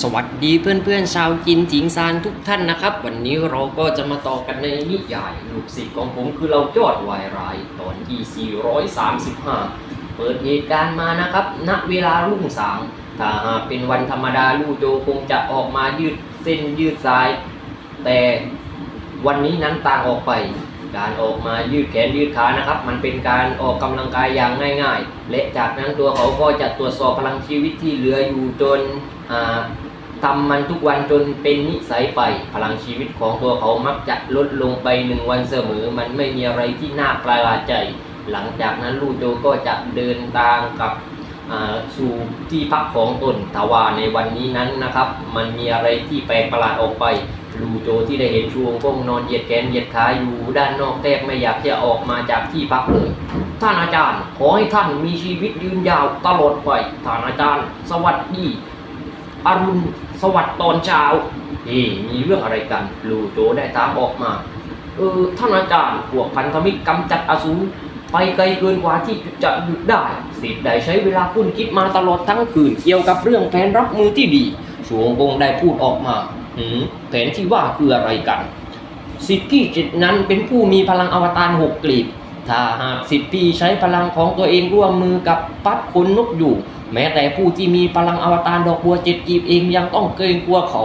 สวัสดีเพื่อนๆชาวจินจิงซานทุกท่านนะครับ วันนี้เราก็จะมาต่อกันในนิยายลูกศิษย์ของผมคือเรายอดวายรายตอนที่ 435 เปิดเหตุการณ์มานะครับ ณเวลารุ่งสางถ้าหากเป็นวันธรรมดาลูกโจคงจะออกมายืดเส้นยืดสาย แต่วันนี้นั้นต่างออกไป การออกมายืดแขนยืดขานะครับ มันเป็นการออกกำลังกายอย่างง่าย ๆ และจากนั้นตัวเขาก็จะตรวจสอบพลังชีวิตที่เหลืออยู่จนอ่า ทำมันทุกวันจนเป็นนิสัยไป พลังชีวิตของตัวเขามักจะลดลงไปหนึ่งวันเสมอ มันไม่มีอะไรที่น่าประหลาดใจ หลังจากนั้นลูโจก็จะเดินทางกับอ่าสู่ที่พักของตนทว่าในวันนี้นั้นนะครับ มันมีอะไรที่แปลกประหลาดออกไป ลูโจที่ได้เห็นชวงก้มนอนเหยียดแขนเหยียดขาอยู่ด้านนอกแทบไม่อยากจะออกมาจากที่พักเลย ท่านอาจารย์ ขอให้ท่านมีชีวิตยืนยาวตลอดไป ท่านอาจารย์ สวัสดีอรุณ สวัสดิ์ตอนเช้าเฮ้มีเรื่องอะไรกันลูโจได้ตามออกมาเออท่านอาจารย์พวกพันธมิตรกำจัดอสูรไปไกลเกินกว่าที่จะหยุดได้สิทธิ์ได้ใช้เวลาคุ้นคิดมาตลอดทั้งคืนเกี่ยวกับเรื่องแผนรับมือที่ดีชวงบงได้พูดออกมาหืมแผนที่ว่าคืออะไรกันสิทธิ์ที่จิตนั้นเป็นผู้มีพลังอวตารหกกลีบถ้าหากสิทธิ์พี่ใช้พลังของตัวเองร่วมมือกับปัดขนนกอยู่ แม้แต่ผู้ที่มีพลังอวตารดอกบัวเจ็ดกีบเองยังต้องเกรงกลัวเขา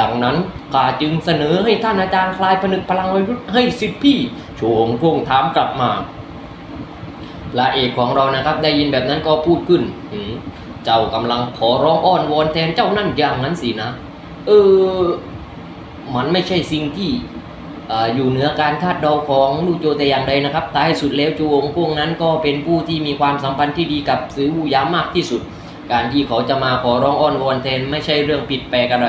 ดังนั้นข้าจึงเสนอให้ท่านอาจารย์คลายผนึกพลังวัยรุ่นให้สิทธิ์พี่โฉงพงถามกลับมาพระเอกของเรานะครับได้ยินแบบนั้นก็พูดขึ้นหืเจ้ากำลังขอร้องอ้อนวอนแทนเจ้านั่นอย่างนั้นสินะ เออ มันไม่ใช่สิ่งที่ อยู่เหนือการคาดเดาของลูกโจแต่อย่างใดนะครับท้ายสุดแล้วจูองกงนั้นก็เป็นผู้ที่มีความสัมพันธ์ที่ดีกับซือวูยามากที่สุด การที่เขาจะมาขอร้องอ้อนวอนแทนไม่ใช่เรื่องผิดแปลกอะไร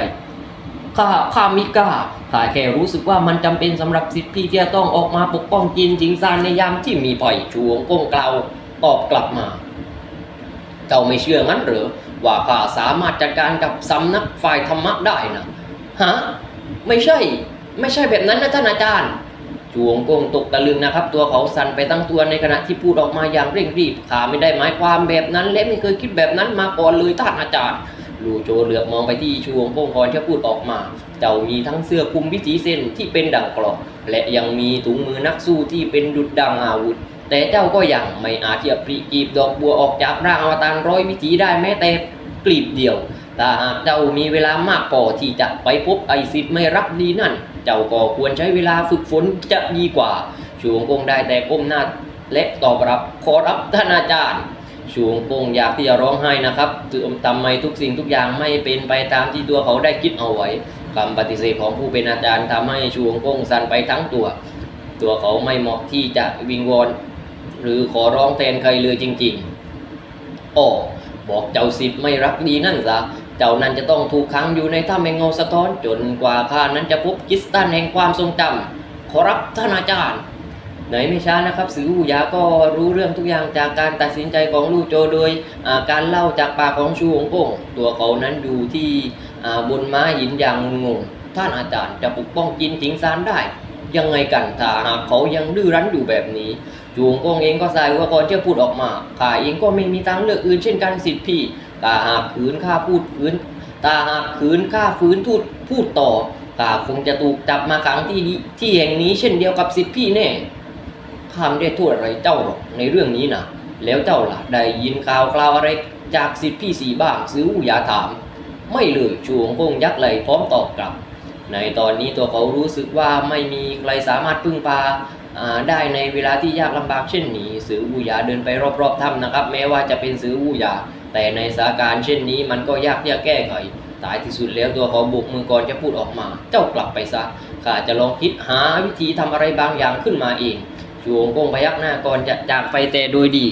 ข้าข้ามิกล้าข้าแค่รู้สึกว่ามันจำเป็นสำหรับสิทธิที่จะต้องออกมาปกป้องจินจิงซานในยามที่มีภัยชูองกงกล่าวตอบกลับมา เจ้าไม่เชื่องั้นหรือว่าข้าสามารถจัดการกับสำนักฝ่ายธรรมะได้นะฮะไม่ใช่ ไม่ใช่แบบนั้นนะท่านอาจารย์จวงกงตกตะลึงนะครับ ตัวเขาสั่นไปตั้งตัวในขณะที่พูดออกมาอย่างเร่งรีบขาไม่ได้หมายความแบบนั้น และไม่เคยคิดแบบนั้นมาก่อนเลยท่านอาจารย์ลูโจเหลือบมองไปที่ชวงพงกรที่พูดออกมา เจ้ามีทั้งเสื้อคลุมวิถีเส้นที่เป็นดังกรอบและยังมีถุงมือนักสู้ที่เป็นดุจดังอาวุธ แต่เจ้าก็ยังไม่อาจที่จะปลีกกีบดอกบัวออกจากร่างอวตารร้อยวิถีได้แม้แต่กลีบเดียว ถ้าหากเจ้ามีเวลามากพอที่จะไปพบไอซิดไม่รักดีนั่น เจ้าก็ควรใช้เวลาฝึกฝนจะดีกว่าชวงกงได้แต่ก้มหน้าและตอบรับขอรับท่านอาจารย์ชวงกงอยากที่จะร้องไห้นะครับทำไมทุกสิ่งทุกอย่างไม่เป็นไปตามที่ตัวเขาได้คิดเอาไว้คำปฏิเสธของผู้เป็นอาจารย์ทำให้ชวงกงสั่นไปทั้งตัว ตัวเขาไม่เหมาะที่จะวิงวอนหรือขอร้องแทนใครเลยจริงๆอ้อบอกเจ้าสิทธิ์ไม่รักดีนั่นซะ เจ้านั้นจะต้องถูกขังอยู่ในถ้ำแห่งเงาสะท้อนจนกว่าข้านั้นจะพบกิสตันแห่งความทรงจำขอรับท่านอาจารย์ไหนไม่ช้านะครับสือหูยาก็รู้เรื่องทุกอย่างจากการตัดสินใจของลู่โจโดยการเล่าจากปากของชูหงกงตัวเขานั้นอยู่ที่บนม้าหินอย่างงุนงงท่านอาจารย์จะปกป้องจินจิงซานได้ ยังไงกันถ้าหากเขายังดื้อรั้นอยู่แบบนี้จูงกงเองก็สายว่าก่อนจะพูดออกมาข้าเองก็ไม่มีทางเลือกอื่นเช่นกันสิทธิพี่ ตาหากขืนข้าพูดขืนตาหากขืนข้าฝืนทูดพูดต่อข้าคงจะถูกจับมาขังที่นี้ที่แห่งนี้เช่นเดียวกับสิทธิพี่แน่ข้าไม่ได้โทษอะไรเจ้าหรอกในเรื่องนี้นะแล้วเจ้าล่ะได้ยินข่าวคราวอะไรจากสิทธิพี่สีบ้างซื้ออูยาถาม ไม่เลยชวงกงยักไหลพร้อมตอบกลับ ในตอนนี้ตัวเขารู้สึกว่าไม่มีใครสามารถพึ่งพาได้ในเวลาที่ยากลำบากเช่นนี้สือวูยาเดินไปรอบๆถ้ำนะครับ แม้ว่าจะเป็นสือวูยา แต่ในสถานการณ์เช่นนี้มันก็ยากที่จะแก้ไขตายที่สุดแล้วตัวเขาบุกมือก่อนจะพูดออกมา เจ้ากลับไปซะข้าจะลองคิดหาวิธีทำอะไรบางอย่างขึ้นมาเองชวงกงพยักหน้าก่อนจะจากไปแต่โดยดี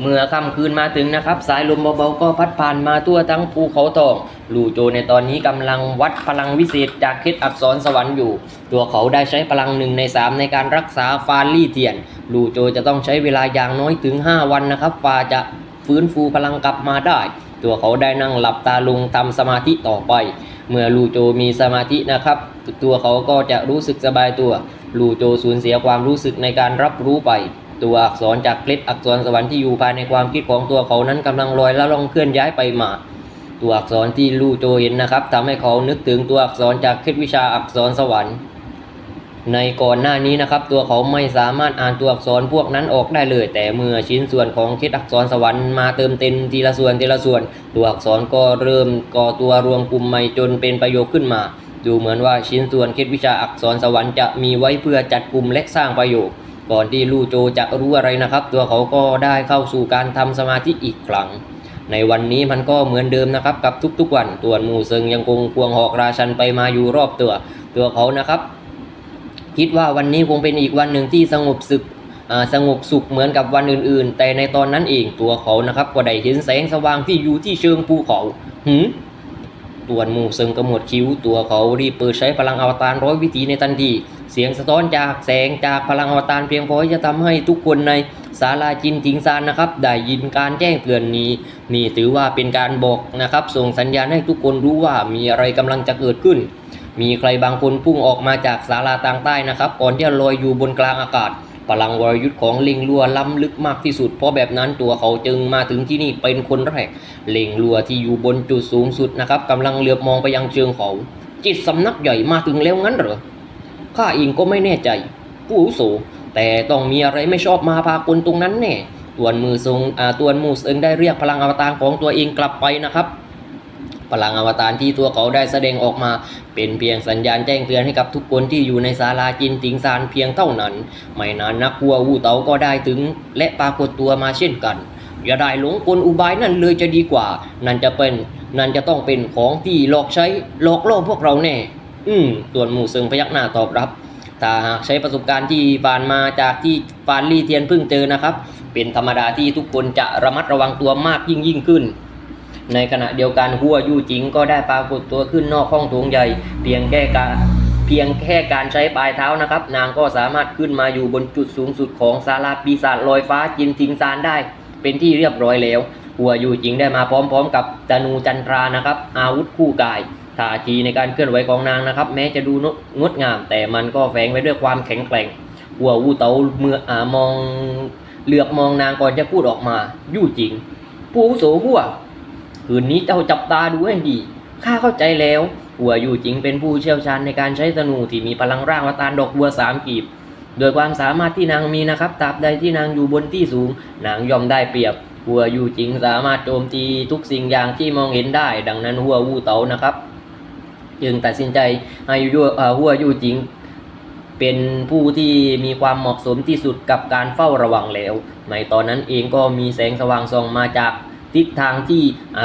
เมื่อค่ำคืนมาถึงนะครับ สายลมเบาๆก็พัดผ่านมาทั่วทั้งภูเขาทองลูโจในตอนนี้กำลังวัดพลังวิเศษจากเคล็ดอักษรสวรรค์อยู่ ตัวเขาได้ใช้พลังหนึ่งในสามในการรักษาฟานลี่เทียน ลูโจจะต้องใช้เวลาอย่างน้อยถึง 5 วันนะครับฟาจะ ฟื้นฟูพลังกลับมาได้ ตัวเขาได้นั่งหลับตาลงทำสมาธิต่อไป เมื่อลูโจมีสมาธินะครับ ตัวเขาก็จะรู้สึกสบายตัว ลูโจสูญเสียความรู้สึกในการรับรู้ไป ตัวอักษรจากเคล็ดอักษรสวรรค์ที่อยู่ภายในความคิดของตัวเขานั้นกำลังลอยและล่องเคลื่อนย้ายไปมาตัวอักษรที่ลู่โจเห็นนะครับทำให้เขานึกถึงตัวอักษรจากเคล็ดวิชาอักษรสวรรค์ ในก่อนหน้านี้นะครับ ตัวเขาไม่สามารถอ่านตัวอักษรพวกนั้นออกได้เลย แต่เมื่อชิ้นส่วนของคล็ดอักษรสวรรค์มาเติมเต็มทีละส่วนทีละส่วน ตัวอักษรก็เริ่มก่อตัวรวมกลุ่มใหม่จนเป็นประโยคขึ้นมา ดูเหมือนว่าชิ้นส่วนคล็ดวิชาอักษรสวรรค์จะมีไว้เพื่อจัดกลุ่มและสร้างประโยค ก่อนที่ลู่โจจะรู้อะไรนะครับ ตัวเขาก็ได้เข้าสู่การทำสมาธิอีกครั้งในวันนี้มันก็เหมือนเดิมนะครับกับทุกๆวันตัวหมูเซิงยังคงควงหอกราชันไปมาอยู่รอบตัว ตัวเขานะครับ คิดว่าวันนี้คงเป็นอีกวันหนึ่งที่สงบสึกสงบสุขเหมือนกับวันอื่น ๆ แต่ในตอนนั้นเองตัวเขานะครับก็ได้เห็นแสงสว่างที่อยู่ที่เชิงภูเขาหืมตัวหมูเซิงกระหมดคิ้วตัวเขารีบเปิดใช้พลังอวตารร้อยวิธีในทันทีเสียงสะท้อนจากแสงจากพลังอวตารเพียงพอที่จะทำให้ทุกคนในศาลาจินทิงซานนะครับ ได้ยินการแจ้งเตือนนี้ นี่ถือว่าเป็นการบอกนะครับ ส่งสัญญาณให้ทุกคนรู้ว่ามีอะไรกำลังจะเกิดขึ้น มีใครบางคนพุ่งออกมาจากศาลาต่างใต้นะครับ ก่อนที่จะลอยอยู่บนกลางอากาศ พลังวรยุทธ์ของลิงลัวล้ำลึกมากที่สุด เพราะแบบนั้นตัวเขาจึงมาถึงที่นี่เป็นคนแรกเล็งลัวที่อยู่บนจุดสูงสุดนะครับกำลังเหลือบมองไปยังเชิงเขา จิตสำนักใหญ่มาถึงแล้วงั้นเหรอข้าเองก็ไม่แน่ใจ ผู้อุโสแต่ต้องมีอะไรไม่ชอบมาพากลตรงนั้นแน่ ตัวนมือทรงอ่าตัวนมูสเองได้เรียกพลังอวตารของตัวเองกลับไปนะครับ พลังอวตารที่ตัวเขาได้แสดงออกมา เป็นเพียงสัญญาณแจ้งเตือนให้กับทุกคนที่อยู่ในศาลาจินติงซานเพียงเท่านั้น ไม่นานนักกัววูเตาก็ได้ถึง และปรากฏตัวมาเช่นกัน อย่าได้หลงกลอุบายนั่นเลยจะดีกว่า นั่นจะเป็นนั่นจะต้องเป็นของที่หลอกใช้หลอกล่อพวกเราแน่ อืมตัวนหมู่เซิงพยักหน้าตอบรับถ้าหากใช้ประสบการณ์ที่ผ่านมาจากที่ฟานลี่เทียนเพิ่งเจอนะครับ เป็นธรรมดาที่ทุกคนจะระมัดระวังตัวมากยิ่งยิ่งขึ้น ในขณะเดียวกันหัวยู่จิงก็ได้ปรากฏตัวขึ้นนอกห้องโถงใหญ่ เพียงแค่การเพียงแค่การใช้ปลายเท้านะครับ นางก็สามารถขึ้นมาอยู่บนจุดสูงสุดของศาลาปีศาจลอยฟ้าจินทิงซานได้ เป็นที่เรียบร้อยแล้ว หัวยู่จิงได้มาพร้อมๆ กับจนูจันทรานะครับ อาวุธคู่กายท่าทีในการเคลื่อนไหวของนางนะครับ แม้จะดูงดงาม แต่มันก็แฝงไว้ด้วยความแข็งแกร่งหัววูเตาเมื่ออามองเหลือบมองนางก่อนจะพูดออกมายู่จริงผู้อาวุโสหัว คืนนี้เจ้าจับตาดูให้ดี ข้าเข้าใจแล้ว หัวอยู่จริงเป็นผู้เชี่ยวชาญในการใช้ธนูที่มีพลังร่างวตารดอกบัวสามกีบ โดยความสามารถที่นางมีนะครับตราบใดที่นางอยู่บนที่สูง นางย่อมได้เปรียบ หัวอยู่จริงสามารถโจมตีทุกสิ่งอย่างที่มองเห็นได้ ดังนั้นหัววูเต๋านะครับ จึงตัดสินใจให้ยัวหัวอยู่จริงเป็นผู้ที่มีความเหมาะสมที่สุดกับการเฝ้าระวังแล้ว ในตอนนั้นเองก็มีแสงสว่างส่องมาจาก ทิศทางที่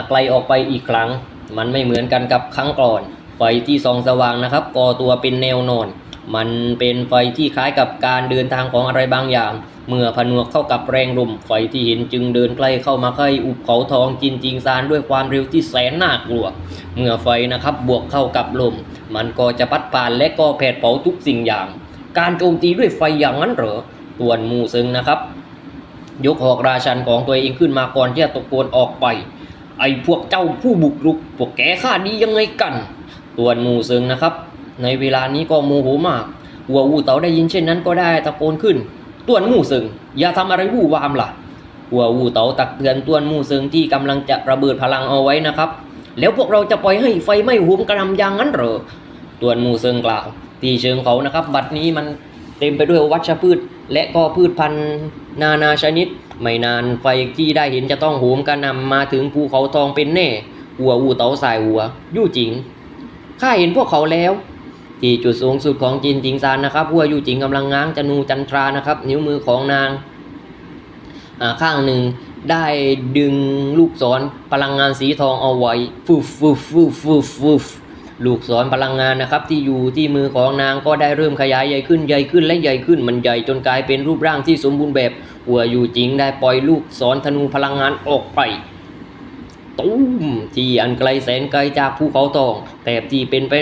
ไกลออกไปอีกครั้ง มันไม่เหมือนกันกับครั้งก่อน ไฟที่ส่องสว่างนะครับก่อตัวเป็นแนวนอน มันเป็นไฟที่คล้ายกับการเดินทางของอะไรบางอย่าง เมื่อผนวกเข้ากับแรงลมไฟที่เห็นจึงเดินใกล้เข้ามาใกล้อุบเขาทองจินจิงซานด้วยความเร็วที่แสนน่ากลัว เมื่อไฟนะครับบวกเข้ากับลม มันก็จะพัดผ่านและก็แผดเผาทุกสิ่งอย่าง การโจมตีด้วยไฟอย่างนั้นเหรอ ตวนมูซึงนะครับ ยกหอกราชันของตัวเองขึ้นมาก่อนที่จะตะโกนออกไป ไอ้พวกเจ้าผู้บุกรุก พวกแกข้าดียังไงกัน ตัวนหมูซึงนะครับ ในเวลานี้ก็โมโหมากหัววูเต๋าได้ยินเช่นนั้นก็ได้ตะโกนขึ้นตวนหมูซึงอย่าทำอะไรวู่วามล่ะหัววูเต๋าตักเตือนตวนหมูซึงที่กำลังจะระเบิดพลังเอาไว้นะครับ แล้วพวกเราจะปล่อยให้ไฟไหม้หุมกระนำอย่างนั้นเหรอตวนหมูซึงกล่าว ที่เชิงเขานะครับ บัดนี้มันเต็มไปด้วยวัชพืช และก็พืชพันธุ์ นานาชนิด ไม่นานไฟที่ได้เห็นจะต้องโหมกระนำมาถึงภูเขาทองเป็นแน่ หัวอูเต๋าสายหัว ยู่จิงข้าเห็นพวกเขาแล้ว ที่จุดสูงสุดของจินจิงซานนะครับหัวยู่จิงกำลังง้างจนูจันทรานะครับ นิ้วมือของนางอ่าข้างหนึ่งได้ดึงลูกศรพลังงานสีทองเอาไว้ฟูฟูฟูฟูฟู ลูกศรพลังงานนะครับที่อยู่ที่มือของนางก็ได้เริ่มขยายใหญ่ขึ้นใหญ่ขึ้นและใหญ่ขึ้นมันใหญ่จนกลายเป็นรูปร่างที่สมบูรณ์แบบ หัวอยู่จริงได้ปล่อยลูกศรธนูพลังงานออกไปตุ้มที่อันไกลแสนไกลจากภูเขาทองแทบที่เป็นไป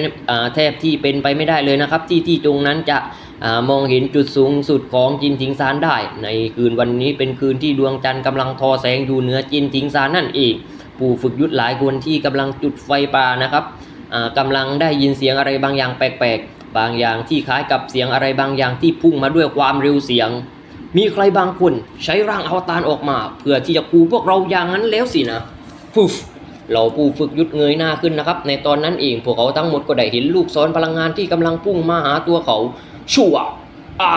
แทบที่เป็นไปไม่ได้เลยนะครับ ที่ที่ตรงนั้นจะอมองเห็นจุดสูงสุดของจินทิงซานได้ ในคืนวันนี้เป็นคืนที่ดวงจันทร์กำลังทอแสงอยู่เหนือจินทิงซานนั่นเองผู้ฝึกยุทธหลายคนที่กำลังจุดไฟป่านะครับ อ่ากำลังได้ยินเสียงอะไรบางอย่างแปลกๆ บางอย่างที่คล้ายกับเสียงอะไรบางอย่างที่พุ่งมาด้วยความเร็วเสียง มีใครบางคนใช้ร่างอวตารออกมา เพื่อที่จะคูพวกเราอย่างนั้นแล้วสินะฟุฟเราผู้ฝึกยุดเงยหน้าขึ้นนะครับ ในตอนนั้นเองพวกเขาทั้งหมดก็ได้เห็นลูกศรพลังงานที่กำลังพุ่งมาหาตัวเขาชั่วอ่า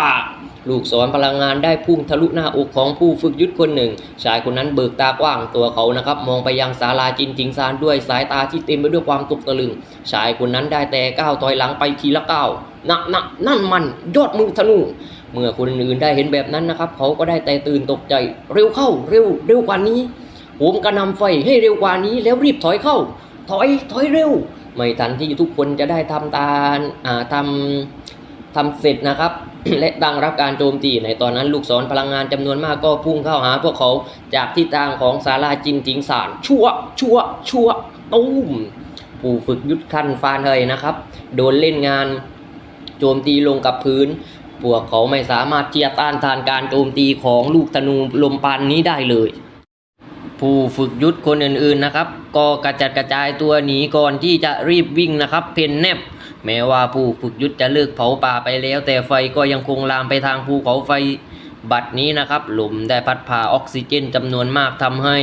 ลูกศรพลังงานได้พุ่งทะลุหน้าอกของผู้ฝึกยุทธคนหนึ่ง ชายคนนั้นเบิกตากว้างตัวเขานะครับ มองไปยังศาลาจินจิงซานด้วยสายตาที่เต็มไปด้วยความตกตะลึง ชายคนนั้นได้แต่ก้าวถอยหลังไปทีละก้าวนะนะนั่นมันยอดมือธนู เมื่อคนอื่นได้เห็นแบบนั้นนะครับ เขาก็ได้แต่ตื่นตกใจ เร็วเข้าเร็วเร็วกว่านี้ผมกระนำไฟให้เร็วกว่านี้แล้วรีบถอยเข้า ถอยถอยเร็ว ไม่ทันที่ทุกคนจะได้ทำตามอ่าทำทำเสร็จนะครับ และดังรับการโจมตีในตอนนั้นลูกศรพลังงานจำนวนมากก็พุ่งเข้าหาพวกเขาจากทิศทางของศาลาจินจิงสารชั่วชั่วชั่วตุ้มผู้ฝึกยุทธคันฟานเฮยนะครับ โดนเล่นงานโจมตีลงกับพื้น พวกเขาไม่สามารถที่จะต้านทานการโจมตีของลูกธนูลมปานนี้ได้เลย ผู้ฝึกยุทธคนอื่นๆนะครับ ก็กระจัดกระจายตัวหนีก่อนที่จะรีบวิ่งนะครับ เพนแนบ แม้ว่าผู้ฝึกยุทธจะเลิกเผาป่าไปแล้ว แต่ไฟก็ยังคงลามไปทางภูเขาไฟบัดนี้นะครับลมได้พัดพาออกซิเจนจำนวนมากทำให้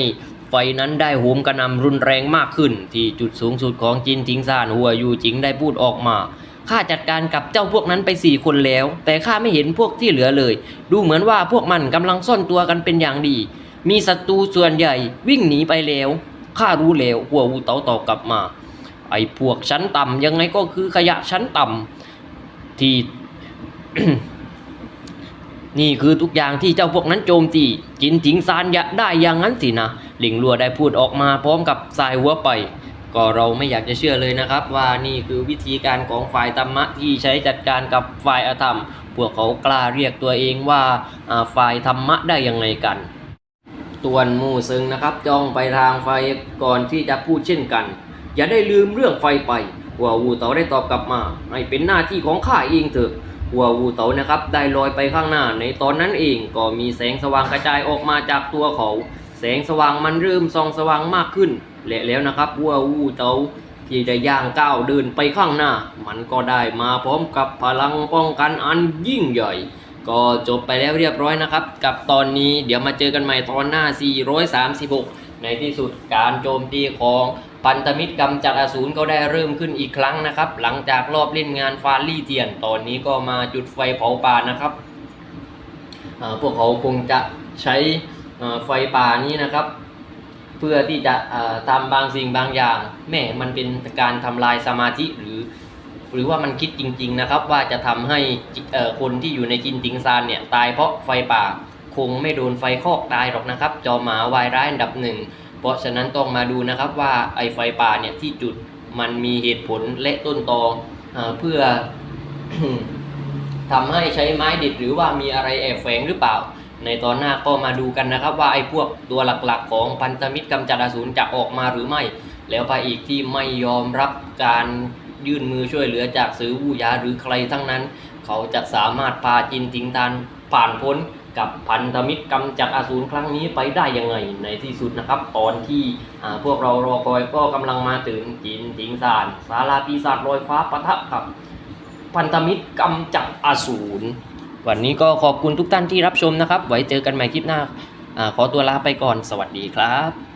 ไฟนั้นได้โหมกระนำรุนแรงมากขึ้น ที่จุดสูงสุดของจินทิงซานหัวยูจิงได้พูดออกมาข้าจัดการกับเจ้าพวกนั้นไปสี่คนแล้ว แต่ข้าไม่เห็นพวกที่เหลือเลย ดูเหมือนว่าพวกมันกำลังซ่อนตัวกันเป็นอย่างดี มีศัตรูส่วนใหญ่วิ่งหนีไปแล้วข้ารู้แล้วหัววูเตาตอบกลับมา ไอ้พวกชั้นต่ำยังไงก็คือขยะชั้นต่ำที่ นี่คือทุกอย่างที่เจ้าพวกนั้นโจมตีจินถิงซานยาได้อย่างนั้นสินะหลิงลัวได้พูดออกมาพร้อมกับสายหัวไป ก็เราไม่อยากจะเชื่อเลยนะครับ ว่านี่คือวิธีการของฝ่ายธรรมะที่ใช้จัดการกับฝ่ายอธรรม พวกเขากล้าเรียกตัวเองว่าอ่าฝ่ายธรรมะได้ยังไงกันตวนมู่ซึงนะครับจ้องไปทางไฟก่อนที่จะพูดเช่นกัน อย่าได้ลืมเรื่องไฟไปหัววูเต๋าได้ตอบกลับมา ให้เป็นหน้าที่ของข้าเองเถอะหัววูเต๋านะครับ ได้ลอยไปข้างหน้า ในตอนนั้นเองก็มีแสงสว่างกระจายออกมาจากตัวเขา แสงสว่างมันเริ่มส่องสว่างมากขึ้น และแล้วนะครับหัววูเต๋าที่ได้ย่างก้าวเดินไปข้างหน้า มันก็ได้มาพร้อมกับพลังป้องกันอันยิ่งใหญ่ ก็จบไปแล้วเรียบร้อยนะครับ กับตอนนี้เดี๋ยวมาเจอกันใหม่ตอนหน้า 436 ในที่สุดการโจมตีของ พันธมิตรกำจัดอสูรก็ได้เริ่มขึ้นอีกครั้งนะครับ หลังจากรอบเล่นงานฟาลี่เทียน ตอนนี้ก็มาจุดไฟเผาป่านะครับ พวกเขาคงจะใช้ไฟป่านี้นะครับ เพื่อที่จะอ่าทำบางสิ่งบางอย่าง แม่มันเป็นการทำลายสมาธิหรือ หรือว่ามันคิดจริง ๆนะครับ ว่าจะทำให้คนที่อยู่ในจินติงซานเนี่ยตายเพราะไฟป่าคงไม่โดนไฟคอกตายหรอกนะครับ จอมหมาวายร้ายอันดับหนึ่ง เพราะฉะนั้นต้องมาดูนะครับว่าไอไฟป่าเนี่ยที่จุดมันมีเหตุผลและต้นตอเพื่อทำให้ใช้ไม้ดิดหรือว่ามีอะไรแอบแฝงหรือเปล่า ในตอนหน้าก็มาดูกันนะครับ ว่าไอ้พวกตัวหลักๆ ของพันธมิตรกำจัดอสูรจะออกมาหรือไม่ แล้วพระเอกที่ไม่ยอมรับการยื่นมือช่วยเหลือจากสือวูยาหรือใครทั้งนั้น เขาจะสามารถพาจินทิงตานผ่านพ้น กับพันธมิตรกำจัดอสูรครั้งนี้ไปได้ยังไงในที่สุดนะครับ ตอนที่พวกเรารอคอยก็กำลังมาถึงจินทิงซานสาราปีศาจลอยฟ้าปะทะกับพันธมิตรกำจัดอสูรวันนี้ก็ขอบคุณทุกท่านที่รับชมนะครับ ไว้เจอกันใหม่คลิปหน้าอาขอตัวลาไปก่อนสวัสดีครับ